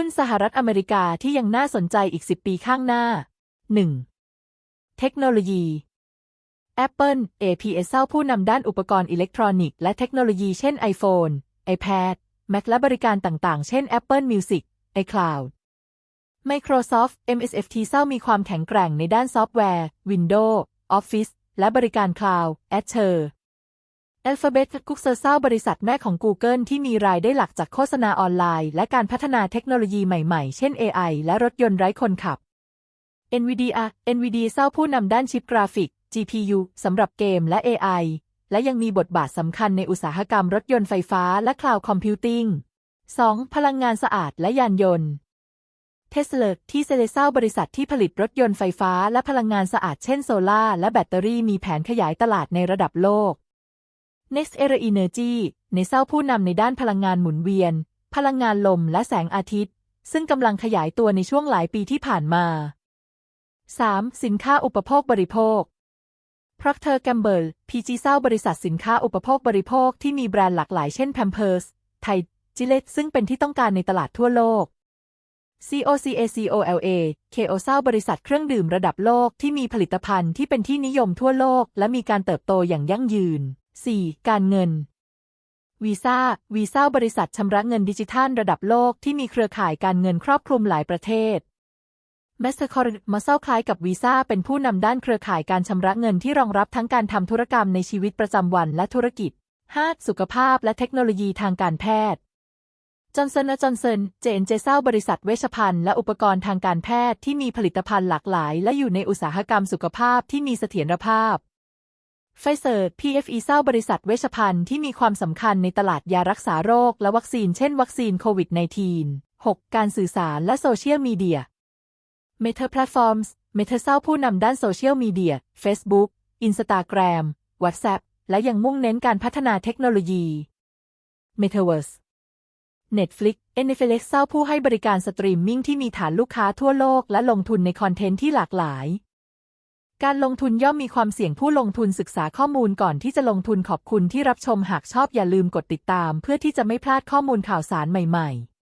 หุ้นสหรัฐอเมริกาที่ยังน่าสนใจอีก 10 ปีข้างหน้า 1. เทคโนโลยี Apple APS เศร้าผู้นำด้านอุปกรณ์อิเล็กทรอนิกส์และเทคโนโลยีเช่น iPhone iPad Mac และบริการต่างๆ เช่น Apple Music iCloud Microsoft MSFT เศร้ามีความแข็งแกร่งในด้านซอฟต์แวร์ Windows Office และบริการ Cloud Azure Alphabet กุกเซอร์เศร้าบริษัทแม่ของ Google ที่มีรายได้หลักจากโฆษณาออนไลน์ และการพัฒนาเทคโนโลยีใหม่ๆ เช่น AI และรถยนต์ไร้คนขับ NVIDIA NVIDIA เศร้าผู้นำด้านชิปกราฟิก GPU สำหรับเกมและ AI และยังมีบทบาทสำคัญในอุตสาหกรรมรถยนต์ไฟฟ้าและ Cloud Computing 2. พลังงานสะอาดและยานยนต์เทสเลาที่เซเลเซาบริษัทที่ผลิตรถยนต์ไฟฟ้าและพลังงานสะอาดเช่นโซลาร์และแบตเตอรี่มีแผนขยายตลาดในระดับโลก Next Era Energy ในเศร้าผู้นำในด้านพลังงานหมุนเวียน พลังงานลมและแสงอาทิตย์ ซึ่งกำลังขยายตัวในช่วงหลายปีที่ผ่านมา 3. สินค้าอุปโภคบริโภค Procter Gamble PG เศร้าบริษัทสินค้าอุปโภคบริโภคที่มีแบรนด์หลากหลายเช่น Pampers ไทย Gillette ซึ่งเป็นที่ต้องการในตลาดทั่วโลก COCACOLA KO เศร้าบริษัทเครื่องดื่มระดับโลกที่มีผลิตภัณฑ์ที่เป็นที่นิยมทั่วโลก และมีการเติบโตอย่างยั่งยืน 4. การเงินวีซ่าวีซ่าบริษัทชำระเงินดิจิทัลระดับโลกที่มีเครือข่ายการเงินครอบคลุมหลายประเทศ Mastercard มาเศร้าคล้ายกับวีซ่าเป็นผู้นำด้านเครือข่ายการชำระเงินที่รองรับทั้งการทำธุรกรรมในชีวิตประจำวันและธุรกิจ 5. สุขภาพและเทคโนโลยีทางการแพทย์จอห์นสันและจอห์นสันเจนเจเซาบริษัทเวชภัณฑ์และอุปกรณ์ทางการแพทย์ที่มีผลิตภัณฑ์หลากหลาย และอยู่ในอุตสาหกรรมสุขภาพที่มีเสถียรภาพ ไฟเซอร์ PFE เศร้าบริษัทเวชภัณฑ์ที่มีความสำคัญในตลาดยารักษาโรคและวัคซีนเช่นวัคซีนโควิด -19 6. การสื่อสารและโซเชียลมีเดีย Meta Platforms Meta เศร้าผู้นำด้านโซเชียลมีเดีย Facebook Instagram WhatsApp และยังมุ่งเน้นการพัฒนาเทคโนโลยี Metaverse Netflix NFL เศร้าผู้ให้บริการสตรีมมิ่งที่มีฐานลูกค้าทั่วโลกและลงทุนในคอนเทนต์ที่หลากหลาย การลงทุนย่อมมีความเสี่ยงผู้ลงทุนศึกษาข้อมูลก่อนที่จะลงทุนขอบคุณที่รับชมหากชอบอย่าลืมกดติดตาม เพื่อที่จะไม่พลาดข้อมูลข่าวสารใหม่ ๆ